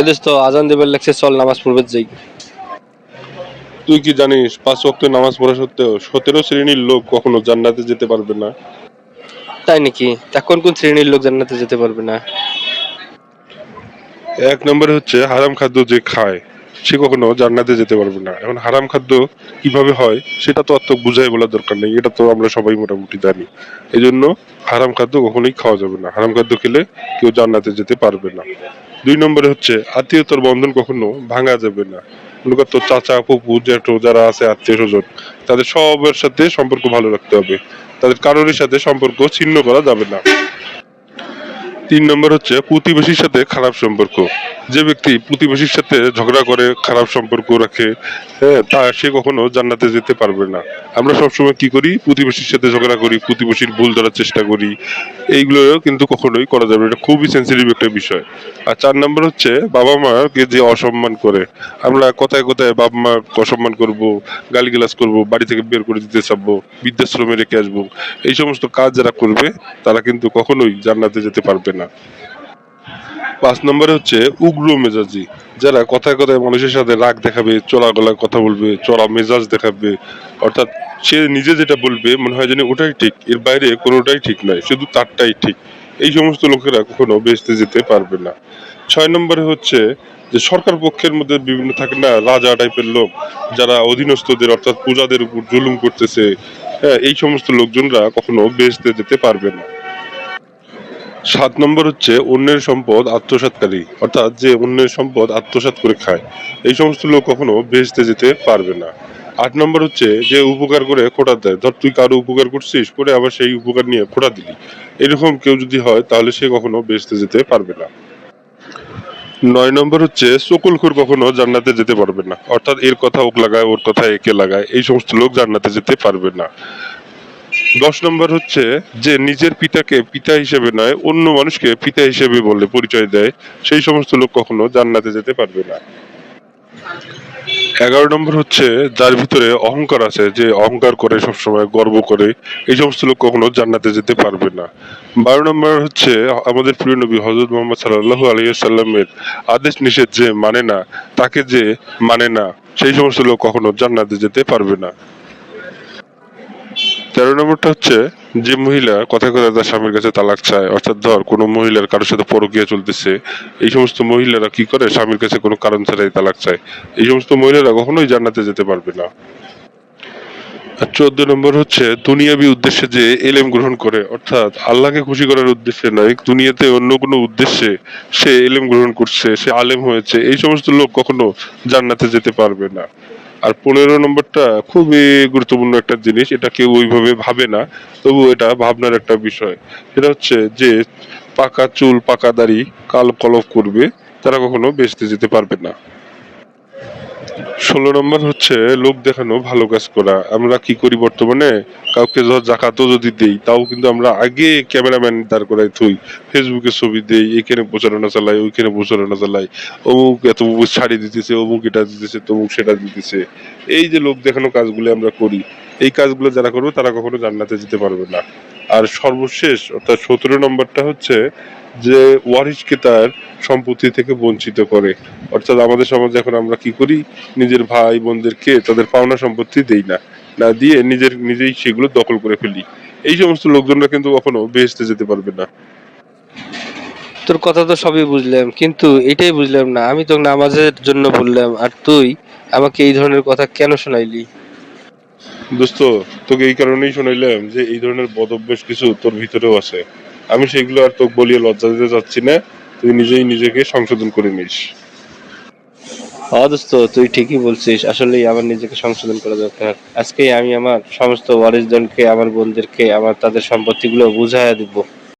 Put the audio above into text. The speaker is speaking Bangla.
এদেশ তো আজান দেবার লাগছে চল নামাজ পড়বে যাই। তুই কি জানিস পাঁচ ওয়াক্ত নামাজ পড়া সত্ত্বেও সতেরো শ্রেণির লোক কখনো জান্নাতে যেতে পারবে না? তাই নাকি? তা কোন কোন শ্রেণির লোক জান্নাতে যেতে পারবে না? এক নম্বরে হচ্ছে হারাম খাদ্য যে খায় সে কখনো জান্নাতে যেতে পারবে না। এখন হারাম খাদ্য কীভাবে হয় সেটা তো অত বুঝাই বলার দরকার নেই এটা তো আমরা সবাই মোটামুটি জানি। এই জন্য হারাম খাদ্য কখনোই খাওয়া যাবে না। হারাম খাদ্য খেলে কেউ জান্নাতে যেতে পারবে না। দুই নম্বরে হচ্ছে, আত্মীয়তার বন্ধন কখনো ভাঙা যাবে না। কর চাচা ফুপু জেঠু যারা আছে, আত্মীয় স্বজন, তাদের সবের সাথে সম্পর্ক ভালো রাখতে হবে। তাদের কারোর সাথে সম্পর্ক ছিন্ন করা যাবে না। তিন নম্বর হচ্ছে প্রতিবেশীর সাথে খারাপ সম্পর্ক। যে ব্যক্তি প্রতিবেশীর সাথে ঝগড়া করে, খারাপ সম্পর্ক রাখে হ্যাঁ তা সে কখনো জান্নাতে যেতে পারবে না। আমরা সবসময় কি করি? প্রতিবেশীর সাথে ঝগড়া করি, প্রতিবেশীর ভুল ধরার চেষ্টা করি। এইগুলো কিন্তু কখনোই করা যাবে। এটা খুবই সেন্সিটিভ একটা বিষয়। আর চার নম্বর হচ্ছে বাবা মাকে যে অসম্মান করে। আমরা কোথায় কোথায় বাবা মা অসম্মান করব, গালিগালাজ করব, বাড়ি থেকে বের করে দিতে চাবো বৃদ্ধাশ্রমে রেখে আসব। এই সমস্ত কাজ যারা করবে, তারা কিন্তু কখনোই জান্নাতে যেতে পারবে না। পাঁচ নম্বরে হচ্ছে উগ্র মেজাজি। যারা কথায় কথায় মানুষের সাথে রাগ দেখাবে চড়া গলায় কথা বলবে, চড়া মেজাজ দেখাবে, অর্থাৎ সে নিজে যেটা বলবে, মনে হয় যেন ওটাই ঠিক, এর বাইরে কোনোটাই ঠিক নয় শুধু তারটাই ঠিক। এই সমস্ত লোকেরা কখনো বেচতে যেতে পারবে না। ছয় নম্বরে হচ্ছে যে সরকার পক্ষের মধ্যে বিভিন্ন থাকে না, রাজা টাইপের লোক, যারা অধীনস্থদের, অর্থাৎ পূজাদের উপর জুলুম করতেছে হ্যাঁ এই সমস্ত লোকজনরা কখনো বেচতে যেতে পারবে না। সাত নম্বর হচ্ছে অন্যের সম্পদ আত্মসাৎকারী। অর্থাৎ যে অন্যের সম্পদ আত্মসাৎ করে খায়, এই সমস্ত লোক কখনো বেচতে যেতে পারবে না। আট নম্বর হচ্ছে যে উপকার করে খোটা দেয়। ধর, তুই কারও উপকার করছিস, করে আবার সেই উপকার নিয়ে খোটা দিলি। এরকম কেউ যদি হয়, তাহলে সে কখনো বেচতে যেতে পারবে না। নয় নম্বর হচ্ছে সকলখোর কখনো জান্নাতে যেতে পারবে না। অর্থাৎ এর কথা ওক লাগায়, ওর কথা একে লাগায়, এই সমস্ত লোক জান্নাতে যেতে পারবে না। দশ নম্বর হচ্ছে যে নিজের পিতাকে পিতা হিসেবে নয়, অন্য মানুষকে পিতা হিসেবে বলে পরিচয় দেয়। সেই সমস্ত লোক কখনো জান্নাতে যেতে পারবে না। এগারো নম্বর হচ্ছে যার ভিতরে অহংকার আছে, যে অহংকার করে সবসময়, গর্ব করে, এই সমস্ত লোক কখনো জান্নাতে যেতে পারবে না। বারো নম্বর হচ্ছে আমাদের প্রিয় নবী হজরত মোহাম্মদ সাল্লাহ আলিয়াল্লামের আদেশ নিষেধ যে মানে না, তাকে যে মানে না, সেই সমস্ত লোক কখনো জান্নাতে যেতে পারবে না। তেরো নম্বরটা হচ্ছে, যে মহিলা কথায় কথায় তার স্বামীর কাছে তালাক চায়, অর্থাৎ ধর, কোনো মহিলার কারোর সাথে পরকীয়া চলতেছে, এই সমস্ত মহিলারা কি করে স্বামীর কাছে কোনো কারণ ছাড়াই তালাক চায়? এই সমস্ত মহিলারা কখনোই জান্নাতে যেতে পারবে না। চোদ্দ নম্বর হচ্ছে, দুনিয়াবি উদ্দেশ্যে যে এলেম গ্রহণ করে, অর্থাৎ আল্লাহকে খুশি করার উদ্দেশ্যে নয় দুনিয়াতে অন্য কোনো উদ্দেশ্যে সে এলেম গ্রহণ করছে, সে আলেম হয়েছে, এই সমস্ত লোক কখনো জান্নাতে যেতে পারবে না। আর পনেরো নম্বরটা খুবই গুরুত্বপূর্ণ একটা জিনিস, এটা কেউ ওইভাবে ভাবে না তবু এটা ভাবনার একটা বিষয়। সেটা হচ্ছে যে, পাকা চুল, পাকা দাড়ি, কাল কলপ করবে, তারা কখনো বেচতে যেতে পারবে না। ষোলো নম্বর হচ্ছে, লোক দেখানো, ভালো কাজ করা। আমরা কি করি বর্তমানে? কাউকে ধর জাকাতও যদি দেই, তাও কিন্তু আমরা আগে ক্যামেরাম্যান দাঁড় করাই থই। ফেসবুকে ছবি দেই, এখানে প্রচারণা চালাই, ওইখানে প্রচারণা চালাই। অমুক এত শাড়ি দিতেছে, অমুক এটা দিতেছে, তমুক সেটা দিতেছে। এই যে লোক দেখানো কাজগুলো আমরা করি, এই কাজগুলো যারা করবে, তারা কখনো জান্নাতে যেতে পারবে না। আর সর্বশেষ, অর্থাৎ সতেরো নম্বরটা হচ্ছে যে ওয়ারিশকে তার সম্পত্তি থেকে বঞ্চিত করে। অর্থাৎ আমাদের সমাজে এখন আমরা কি করি? নিজের ভাই বোনদেরকে তাদের পাওনা সম্পত্তি দেই না। না দিয়ে নিজের, নিজেই সেগুলো দখল করে ফেলি। এই সমস্ত লোকজনরা কিন্তু কখনো বেহেস্তে যেতে পারবে না। তোর কথা তো সবই বুঝলাম, কিন্তু এটাই বুঝলাম না। আমি তো নামাজের জন্য বললাম, আর তুই আমাকে এই ধরনের কথা কেন শোনাইলি? দোস্ত তোকে এই কারণেই যে এই ধরনের বদ কিছু তোর ভিতরেও আছে। আমি সেগুলো আর তোকে বলিয়ে লজ্জা দিতে চাচ্ছি না, তুই নিজেই নিজেকে সংশোধন করে নিস। হ্যাঁ দোস্ত, তুই ঠিকই বলছিস, আসলেই আমার নিজেকে সংশোধন করা দরকার। আজকেই আমি আমার সমস্ত ওয়ারিসজনকে আমার বোনদেরকে, আমার তাদের সম্পত্তিগুলো বুঝাইয়া দিব।